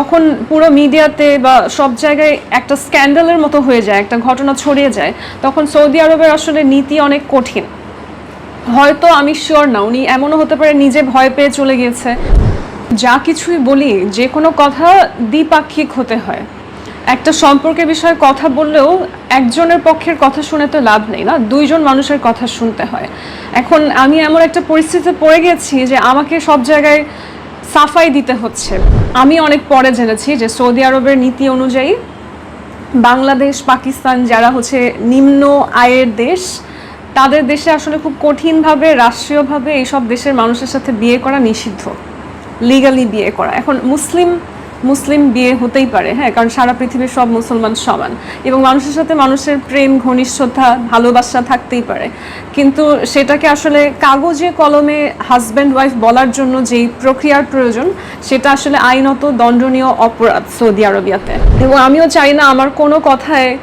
তখন পুরো মিডিয়াতে বা সব জায়গায় একটা স্ক্যান্ডালের মতো হয়ে যায়, একটা ঘটনা ছড়িয়ে যায়, তখন সৌদি আরবের আসলে নীতি অনেক কঠিন। হয়তো আমি শিওর না, উনি এমনও হতে পারে নিজে ভয় পেয়ে চলে গিয়েছে। যা কিছুই বলি, যে কোনো কথা দ্বিপাক্ষিক হতে হয়। একটা সম্পর্কের বিষয়ে কথা বললেও একজনের পক্ষের কথা শুনে তো লাভ নেই না, দুইজন মানুষের কথা শুনতে হয়। এখন আমি এমন একটা পরিস্থিতিতে পড়ে গেছি যে আমাকে সব জায়গায় সাফাই দিতে হচ্ছে। আমি অনেক পরে জেনেছি যে সৌদি আরবের নীতি অনুযায়ী বাংলাদেশ, পাকিস্তান যারা হচ্ছে নিম্ন আয়ের দেশ, তাদের দেশে আসলে খুব কঠিনভাবে, রাষ্ট্রীয়ভাবে এইসব দেশের মানুষের সাথে বিয়ে করা নিষিদ্ধ। লিগালি বিয়ে করা। এখন মুসলিম মুসলিম বিয়ে হতেই পারে হ্যাঁ কারণ সারা পৃথিবীর সব মুসলমান সমান। এবং মানুষের সাথে মানুষের প্রেম, ঘনিষ্ঠতা, ভালোবাসা থাকতেই পারে। কিন্তু সেটাকে আসলে কাগজে, কলমে হাজব্যান্ড ওয়াইফ বলার জন্য যেই প্রক্রিয়ার প্রয়োজন, সেটা আসলে আইনত, দণ্ডনীয় অপরাধ সৌদি আরবিয়াতে। এবং আমিও চাই না আমার কোনো কথায়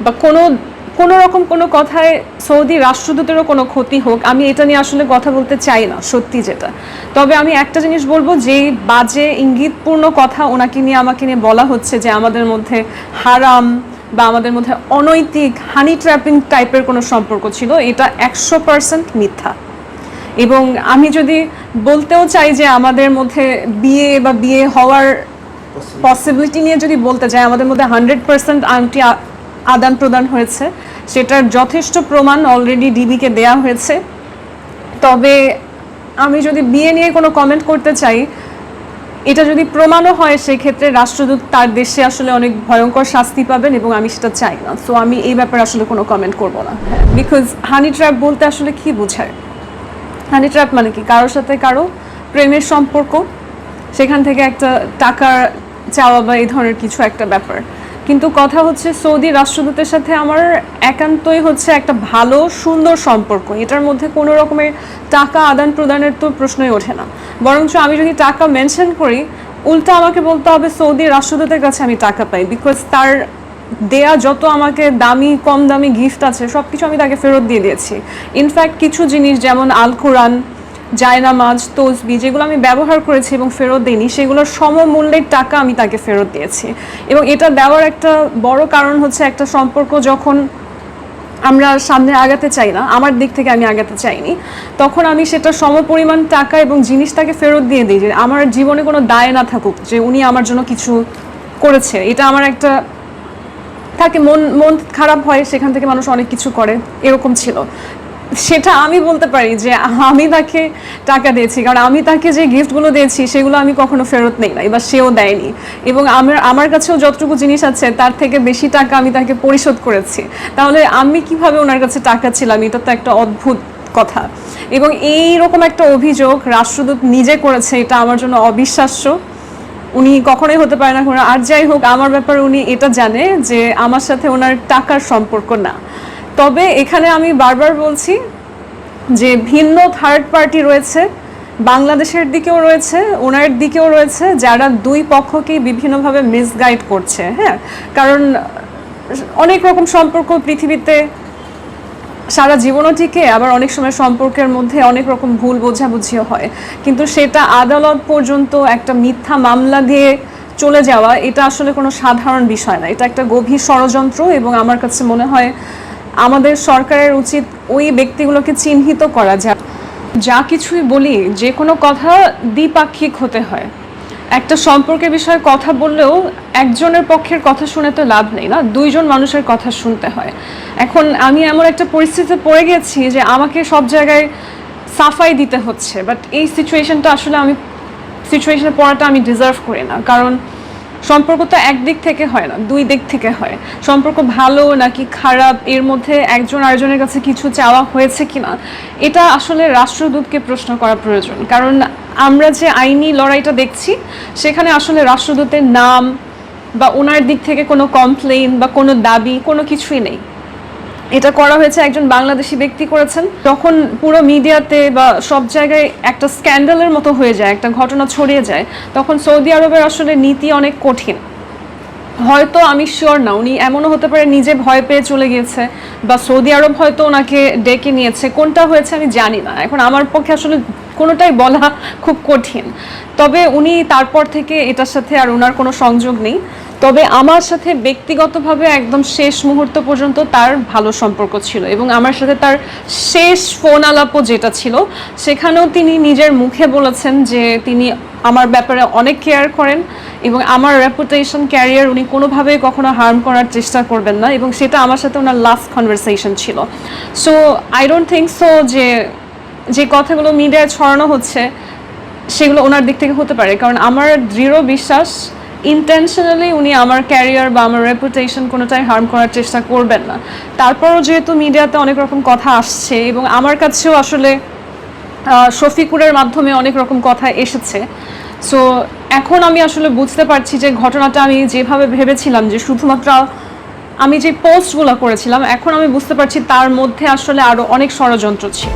বা কোনো কোনো রকম কোনো কথায় সৌদি রাষ্ট্রদূতেরও কোনো ক্ষতি হোক, আমি এটা নিয়ে আসলে কথা বলতে চাই না, সত্যি যেটা। তবে আমি একটা জিনিস বলব যে বাজে ইঙ্গিতপূর্ণ কথা ওনাকে নিয়ে, আমাকে নিয়ে বলা হচ্ছে যে আমাদের মধ্যে হারাম বা আমাদের মধ্যে অনৈতিক হানি ট্র্যাপিং টাইপের কোনো সম্পর্ক ছিল, এটা একশো পার্সেন্ট মিথ্যা। এবং আমি যদি বলতেও চাই যে আমাদের মধ্যে বিয়ে বা বিয়ে হওয়ার পসিবিলিটি নিয়ে যদি বলতে চাই আমাদের মধ্যে হান্ড্রেড পার্সেন্ট আংটি আদান প্রদান হয়েছে। সেটার যথেষ্ট প্রমাণ অলরেডি ডিবিকে দেয়া হয়েছে। তবে আমি যদি বিয়ে নিয়ে কোনো কমেন্ট করতে চাই, এটা যদি প্রমাণও হয়, সেক্ষেত্রে রাষ্ট্রদূত তার দেশে আসলে অনেক ভয়ঙ্কর শাস্তি পাবেন এবং আমি সেটা চাই না। সো আমি এই ব্যাপারে আসলে কোনো কমেন্ট করব না। বিকজ হানি ট্র্যাপ বলতে আসলে কি বোঝায়? হানি ট্র্যাপ মানে কি? কারোর সাথে কারও প্রেমের সম্পর্ক, সেখান থেকে একটা টাকার চাওয়া বা এই ধরনের কিছু একটা ব্যাপার। কিন্তু কথা হচ্ছে সৌদি রাষ্ট্রদূতের সাথে আমার একান্তই হচ্ছে একটা ভালো, সুন্দর সম্পর্ক। এটার মধ্যে কোনো রকমের টাকা আদান প্রদানের তো প্রশ্নই ওঠে না। বরঞ্চ আমি যদি টাকা মেনশন করি, উল্টা আমাকে বলতে হবে, সৌদি রাষ্ট্রদূতের কাছে আমি টাকা পাই। বিকজ তার দেয়া যত আমাকে দামি, কম দামি গিফট আছে সব কিছু আমি তাকে ফেরত দিয়ে দিয়েছি। ইনফ্যাক্ট কিছু জিনিস যেমন আল কোরআন জায়নামাজ, তসবি যেগুলো আমি ব্যবহার করেছি এবং ফেরত দিইনি, সেগুলোর সমমূল্যের টাকা আমি তাকে ফেরত দিয়েছি। এবং এটা দেওয়ার একটা বড় কারণ হচ্ছে একটা সম্পর্ক যখন আমরা সামনে আগাতে চাই না, আমার দিক থেকে আমি আগাতে চাইনি, তখন আমি সেটা সমপরিমাণ টাকা এবং জিনিসটাকে ফেরত দিয়ে দিই যে আমার জীবনে কোনো দায় না থাকুক, যে উনি আমার জন্য কিছু করেছে। এটা আমার একটা থাকে মন মন খারাপ হয়, সেখান থেকে মানুষ অনেক কিছু করে, এরকম ছিল। সেটা আমি বলতে পারি যে আমি তাকে টাকা দিয়েছি, কারণ আমি তাকে যে গিফটগুলো দিয়েছি সেগুলো আমি কখনো ফেরত নেই না, এবার সেও দেয়নি। এবং আমার আমার কাছেও যতটুকু জিনিস আছে, তার থেকে বেশি টাকা আমি তাকে পরিশোধ করেছি। তাহলে আমি কীভাবে ওনার কাছে টাকা ছিলাম? এটা তো একটা অদ্ভুত কথা। এবং এই রকম একটা অভিযোগ রাষ্ট্রদূত নিজে করেছে, এটা আমার জন্য অবিশ্বাস্য। উনি কখনোই হতে পারে না, আর যাই হোক, আমার ব্যাপারে উনি এটা জানে যে আমার সাথে ওনার টাকার সম্পর্ক না। তবে এখানে আমি বারবার বলছি যে ভিন্ন থার্ড পার্টি রয়েছে, বাংলাদেশের দিকেও রয়েছে, ওনার দিকেও রয়েছে, যারা দুই পক্ষকেই বিভিন্নভাবে মিসগাইড করছে হ্যাঁ? কারণ অনেক রকম সম্পর্ক পৃথিবীতে, সারা জীবনও টিকে, আবার অনেক সময় সম্পর্কের মধ্যে অনেক রকম ভুল বোঝাবুঝিও হয়। কিন্তু সেটা আদালত পর্যন্ত একটা মিথ্যা মামলা দিয়ে চলে যাওয়া, এটা আসলে কোনো সাধারণ বিষয় না। এটা একটা গভীর ষড়যন্ত্র এবং আমার কাছে মনে হয় আমাদের সরকারের উচিত ওই ব্যক্তিগুলোকে চিহ্নিত করা যা যা কিছুই বলি, যে কোনো কথা দ্বিপাক্ষিক হতে হয়। একটা সম্পর্কের বিষয়ে কথা বললেও একজনের পক্ষের কথা শুনে তো লাভ নেই না, দুইজন মানুষের কথা শুনতে হয়। এখন আমি এমন একটা পরিস্থিতিতে পড়ে গেছি যে আমাকে সব জায়গায় সাফাই দিতে হচ্ছে বাট এই সিচুয়েশনটা আসলে আমি সিচুয়েশনে পড়াটা আমি ডিজার্ভ করি না, কারণ সম্পর্ক তো একদিক থেকে হয় না, দুই দিক থেকে হয়। সম্পর্ক ভালো নাকি খারাপ, এর মধ্যে একজন আরেকজনের কাছে কিছু চাওয়া হয়েছে কিনা, এটা আসলে রাষ্ট্রদূতকে প্রশ্ন করা প্রয়োজন। কারণ আমরা যে আইনি লড়াইটা দেখছি, সেখানে আসলে রাষ্ট্রদূতের নাম বা ওনার দিক থেকে কোনো কমপ্লেন বা কোনো দাবি, কোনো কিছুই নেই। এটা করা হয়েছে, একজন বাংলাদেশি ব্যক্তি করেছেন। তখন পুরো মিডিয়াতে বা সব জায়গায় একটা স্ক্যান্ডালের মতো হয়ে যায়, একটা ঘটনা ছড়িয়ে যায়। তখন সৌদি আরবের আসলে নীতি অনেক কঠিন। হয়তো আমি শিওর না, উনি এমনও হতে পারে নিজে ভয় পেয়ে চলে গিয়েছে, বা সৌদি আরব হয়তো ওনাকে ডেকে নিয়েছে। কোনটা হয়েছে আমি জানি না। এখন আমার পক্ষে আসলে কোনোটাই বলা খুব কঠিন। তবে উনি তারপর থেকে এটার সাথে আর ওনার কোনো সংযোগ নেই। তবে আমার সাথে ব্যক্তিগতভাবে একদম শেষ মুহূর্ত পর্যন্ত তার ভালো সম্পর্ক ছিল এবং আমার সাথে তার শেষ ফোন আলাপও যেটা ছিল, সেখানেও তিনি নিজের মুখে বলেছেন যে তিনি আমার ব্যাপারে অনেক কেয়ার করেন এবং আমার রেপুটেশন ক্যারিয়ার উনি কোনোভাবেই কখনো হার্ম করার চেষ্টা করবেন না এবং সেটা আমার সাথে ওনার লাস্ট কনভারসেশন ছিল। So I don't think so যে যে কথাগুলো মিডিয়ায় ছড়ানো হচ্ছে, সেগুলো ওনার দিক থেকে হতে পারে। কারণ আমার দৃঢ় বিশ্বাস ইন্টেনশনালি উনি আমার ক্যারিয়ার বা আমার রেপুটেশন কোনোটাই হার্ম করার চেষ্টা করবেন না। তারপরও যেহেতু মিডিয়াতে অনেক রকম কথা আসছে এবং আমার কাছেও আসলে শফিকুরের মাধ্যমে অনেক রকম কথা এসেছে। সো এখন আমি আসলে বুঝতে পারছি যে ঘটনাটা আমি যেভাবে ভেবেছিলাম যে শুধুমাত্র আমি যে পোস্টগুলো করেছিলাম, এখন আমি বুঝতে পারছি তার মধ্যে আসলে আরও অনেক ষড়যন্ত্র ছিল।